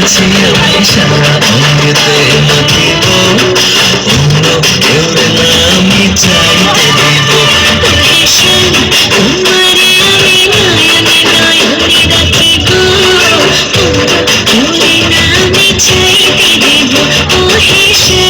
আছি আমি সারা অঙ্গেতে মাখিব অন্য কেউ আমি চাইতে দিব। চাইতে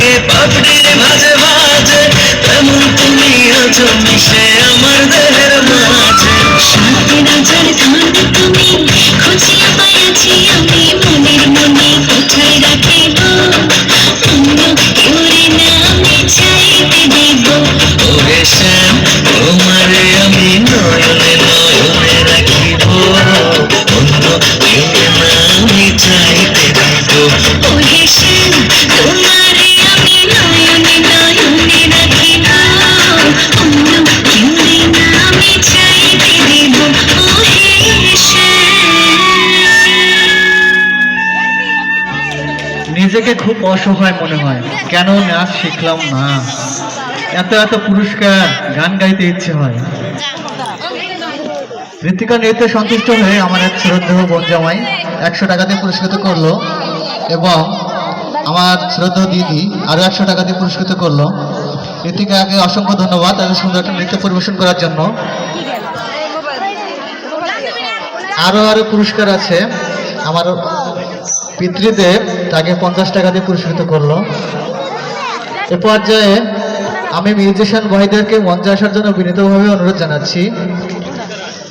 শ্যাম তোমারে আমি নয়নে নয়নে রাখিব অন্য কেউ আমি চাইতে দিব নিজেকে খুব অসহায় মনে হয়। কেন নাচ শিখলাম না? এত এত পুরস্কার, গান গাইতে ইচ্ছে হয়। ঋতিকা নৃত্যে সন্তুষ্ট হয়ে আমার এক শ্রদ্ধেয় বোন জামাই একশো টাকাতে পুরস্কৃত করল এবং আমার শ্রদ্ধেয় দিদি আরও একশো টাকা দিয়ে পুরস্কৃত করল। ঋতিকাকে অসংখ্য ধন্যবাদ এত সুন্দর একটা নৃত্য পরিবেশন করার জন্য। আরও আরও পুরস্কার আছে। আমার পিতৃদেব তাকে পঞ্চাশ টাকা দিয়ে পুরস্কৃত করল। এ পর্যায়ে আমি মিউজিশিয়ান ভাইদেরকে মঞ্চে আসার জন্য বিনীতভাবে অনুরোধ জানাচ্ছি।